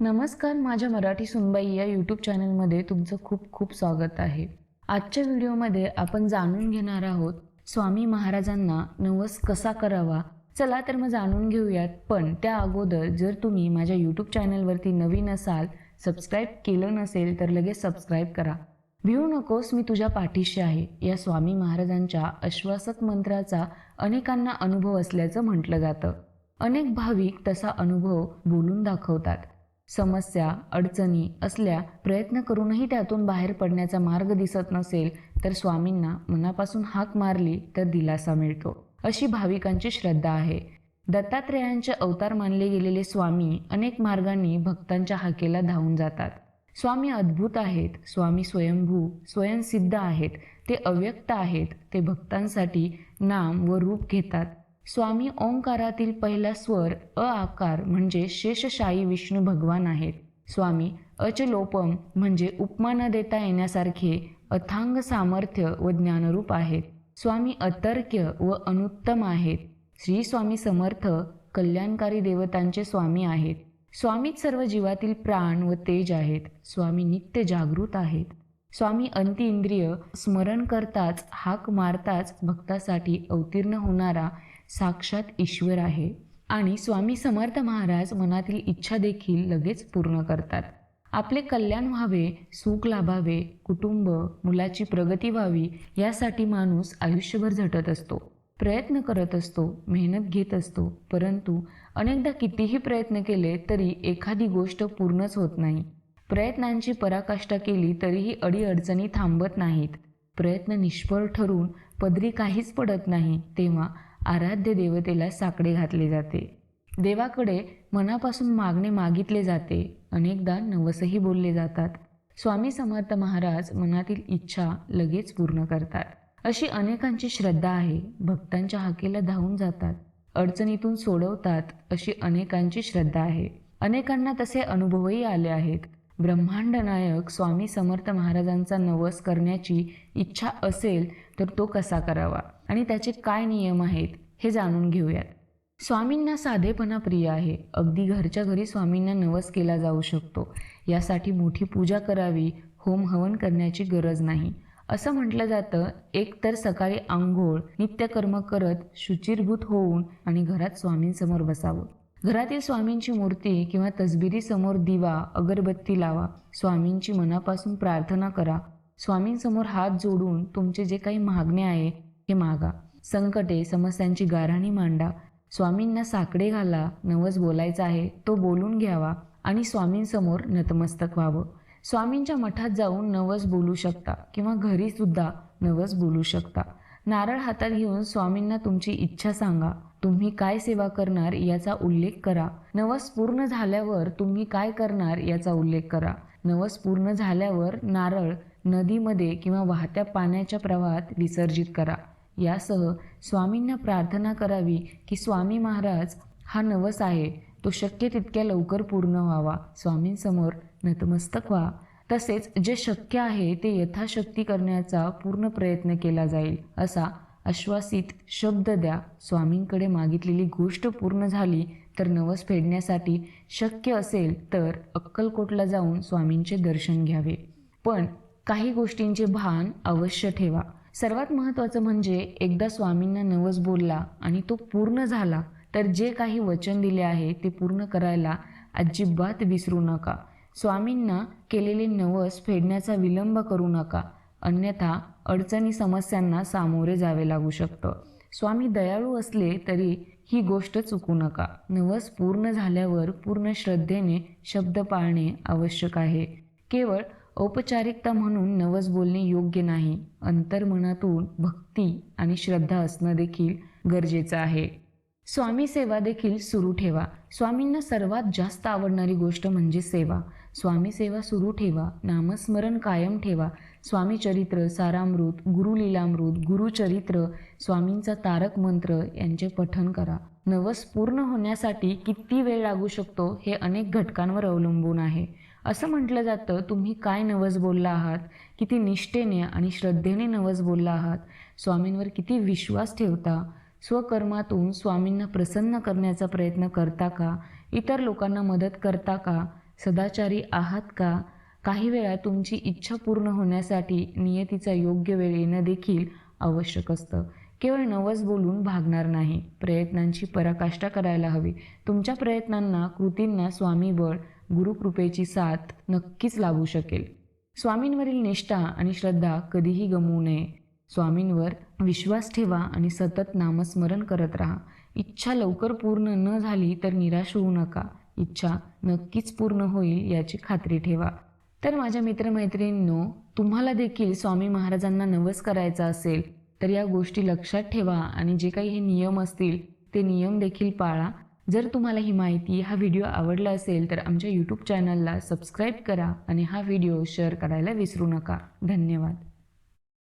नमस्कार माझ्या मराठी सुनबाई या यूट्यूब चॅनलमध्ये तुमचं खूप खूप स्वागत आहे. आजच्या व्हिडिओमध्ये आपण जाणून घेणार आहोत स्वामी महाराजांना नवस कसा करावा? चला तर मग जाणून घेऊयात. पण त्या अगोदर जर तुम्ही माझ्या यूट्यूब चॅनलवरती नवीन असाल सबस्क्राईब केलं नसेल तर लगेच सबस्क्राईब करा. भिवू नकोस मी तुझ्या पाठीशी आहे. या स्वामी महाराजांच्या आश्वासक मंत्राचा अनेकांना अनुभव असल्याचं म्हटलं जातं. अनेक भाविक तसा अनुभव बोलून दाखवतात. समस्या अडचणी असल्या प्रयत्न करूनही त्यातून बाहेर पडण्याचा मार्ग दिसत नसेल तर स्वामींना मनापासून हाक मारली तर दिलासा मिळतो. अशी भाविकांची श्रद्धा आहे. दत्तात्रेयांचे अवतार मानले गेलेले स्वामी अनेक मार्गांनी भक्तांच्या हाकेला धावून जातात. स्वामी अद्भुत आहेत स्वामी स्वयंभू स्वयंसिद्ध आहेत ते अव्यक्त आहेत ते भक्तांसाठी नाम व रूप घेतात. स्वामी ओंकारातील पहिला स्वर अ आकार म्हणजे शेषशाही विष्णू भगवान आहेत. स्वामी अचलोपम म्हणजे उपमा न देता येण्यासारखे अथांग सामर्थ्य व ज्ञानरूप आहेत. स्वामी अतर्क्य व अनुत्तम आहेत. श्री स्वामी समर्थ कल्याणकारी देवतांचे स्वामी आहेत. स्वामीच सर्व जीवातील प्राण व तेज आहेत. स्वामी नित्य जागृत आहेत. स्वामी अंति इंद्रिय स्मरण करताच हाक मारताच भक्तासाठी अवतीर्ण होणारा साक्षात ईश्वर आहे आणि स्वामी समर्थ महाराज मनातील इच्छा देखील लगेच पूर्ण करतात. आपले कल्याण व्हावे सुख लाभावे कुटुंब मुलाची प्रगती व्हावी यासाठी माणूस आयुष्यभर झटत असतो. प्रयत्न करत असतो मेहनत घेत असतो परंतु अनेकदा कितीही प्रयत्न केले तरी एखादी गोष्ट पूर्णच होत नाही. प्रयत्नांची पराकाष्ठा केली तरीही अडीअडचणी थांबत नाहीत. प्रयत्न निष्फळ ठरून पदरी काहीच पडत नाही तेव्हा आराध्य देवतेला साकडे घातले जाते. देवाकडे मनापासून मागणे मागितले जाते. अनेकदा नवसही बोलले जातात. स्वामी समर्थ महाराज मनातील इच्छा लगेच पूर्ण करतात. अशी अनेकांची श्रद्धा आहे. भक्तांच्या हाकेला धावून जातात. अडचणीतून सोडवतात अशी अनेकांची श्रद्धा आहे. अनेकांना तसे अनुभवही आले आहेत. ब्रह्मांड नायक स्वामी समर्थ महाराजांचा नवस करण्याची इच्छा असेल तर तो कसा करावा आणि त्याचे काय नियम आहेत हे जाणून घेऊयात. स्वामींना साधेपणा प्रिय आहे. अगदी घरच्या घरी स्वामींना नवस केला जाऊ शकतो. यासाठी मोठी पूजा करावी होम हवन करण्याची गरज नाही. असं म्हटलं जातं एक तर सकाळी आंघोळ नित्यकर्म करत शुचिरभूत होऊन आणि घरात स्वामींसमोर बसावं. घरातील स्वामींची मूर्ती किंवा तसबिरीसमोर दिवा अगरबत्ती लावा. स्वामींची मनापासून प्रार्थना करा. स्वामींसमोर हात जोडून तुमचे जे काही मागणे आहे हे मागा. संकटे समस्यांची गाराणी मांडा. स्वामींना साकडे घाला नवस बोलायचा आहे तो बोलून घ्यावा आणि स्वामींसमोर नतमस्तक व्हावं. स्वामींच्या मठात जाऊन नवस बोलू शकता किंवा घरी सुद्धा नवस बोलू शकता. नारळ हातात घेऊन स्वामींना तुमची इच्छा सांगा. तुम्ही काय सेवा करणार याचा उल्लेख करा. नवस पूर्ण झाल्यावर तुम्ही काय करणार याचा उल्लेख करा. नवस पूर्ण झाल्यावर नारळ नदीमध्ये किंवा वाहत्या पाण्याच्या प्रवाहात विसर्जित करा. यासह स्वामींना प्रार्थना करावी की स्वामी महाराज हा नवस आहे तो शक्य तितक्या लवकर पूर्ण व्हावा. स्वामींसमोर नतमस्तक व्हा. तसेच जे शक्य आहे ते यथाशक्ती करण्याचा पूर्ण प्रयत्न केला जाईल असा आश्वासित शब्द द्या. स्वामींकडे मागितलेली गोष्ट पूर्ण झाली तर नवस फेडण्यासाठी शक्य असेल तर अक्कलकोटला जाऊन स्वामींचे दर्शन घ्यावे. पण काही गोष्टींचे भान अवश्य ठेवा. सर्वात महत्त्वाचं म्हणजे एकदा स्वामींना नवस बोलला आणि तो पूर्ण झाला तर जे काही वचन दिले आहे ते पूर्ण करायला अजिबात विसरू नका. स्वामींना केलेले नवस फेडण्याचा विलंब करू नका अन्यथा अडचणी समस्यांना सामोरे जावे लागू शकतं. स्वामी दयाळू असले तरी ही गोष्ट चुकू नका. नवस पूर्ण झाल्यावर पूर्ण श्रद्धेने शब्द पाळणे आवश्यक आहे. केवळ औपचारिकता म्हणून नवस बोलणे योग्य नाही. अंतर्मनातून भक्ती आणि श्रद्धा असणं देखील गरजेचं आहे. स्वामी सेवा देखील सुरू ठेवा. स्वामींना सर्वात जास्त आवडणारी गोष्ट म्हणजे सेवा. स्वामीसेवा सुरू ठेवा नामस्मरण कायम ठेवा. स्वामी चरित्र सारामृत गुरुलीलामृत गुरुचरित्र स्वामींचा तारक मंत्र यांचे पठन करा. नवस पूर्ण होण्यासाठी किती वेळ लागू शकतो हे अनेक घटकांवर अवलंबून आहे. असं म्हटलं जातं तुम्ही काय नवस बोलला आहात? किती निष्ठेने आणि श्रद्धेने नवस बोलला आहात? स्वामींवर किती विश्वास ठेवता? स्वकर्मातून स्वामींना प्रसन्न करण्याचा प्रयत्न करता का? इतर लोकांना मदत करता का? सदाचारी आहात का? काही वेळा तुमची इच्छा पूर्ण होण्यासाठी नियतीचा योग्य वेळ येणं देखील आवश्यक असतं. केवळ नवस बोलून भागणार नाही. प्रयत्नांची पराकाष्ठा करायला हवी. तुमच्या प्रयत्नांना कृतींना स्वामीबळ गुरुकृपेची साथ नक्कीच लाभू शकेल. स्वामींवरील निष्ठा आणि श्रद्धा कधीही गमवू नये. स्वामींवर विश्वास ठेवा आणि सतत नामस्मरण करत राहा. इच्छा लवकर पूर्ण न झाली तर निराश होऊ नका. इच्छा नक्कीच पूर्ण होईल याची खात्री ठेवा. तर माझ्या मित्रमैत्रिणींनो तुम्हाला देखील स्वामी महाराजांना नवस करायचा असेल तर या गोष्टी लक्षात ठेवा आणि जे काही हे नियम असतील ते नियम देखील पाळा. जर तुम्हाला ही माहिती हा व्हिडिओ आवडला असेल तर आमच्या यूट्यूब चॅनलला सबस्क्राईब करा आणि हा व्हिडिओ शेअर करायला विसरू नका. धन्यवाद.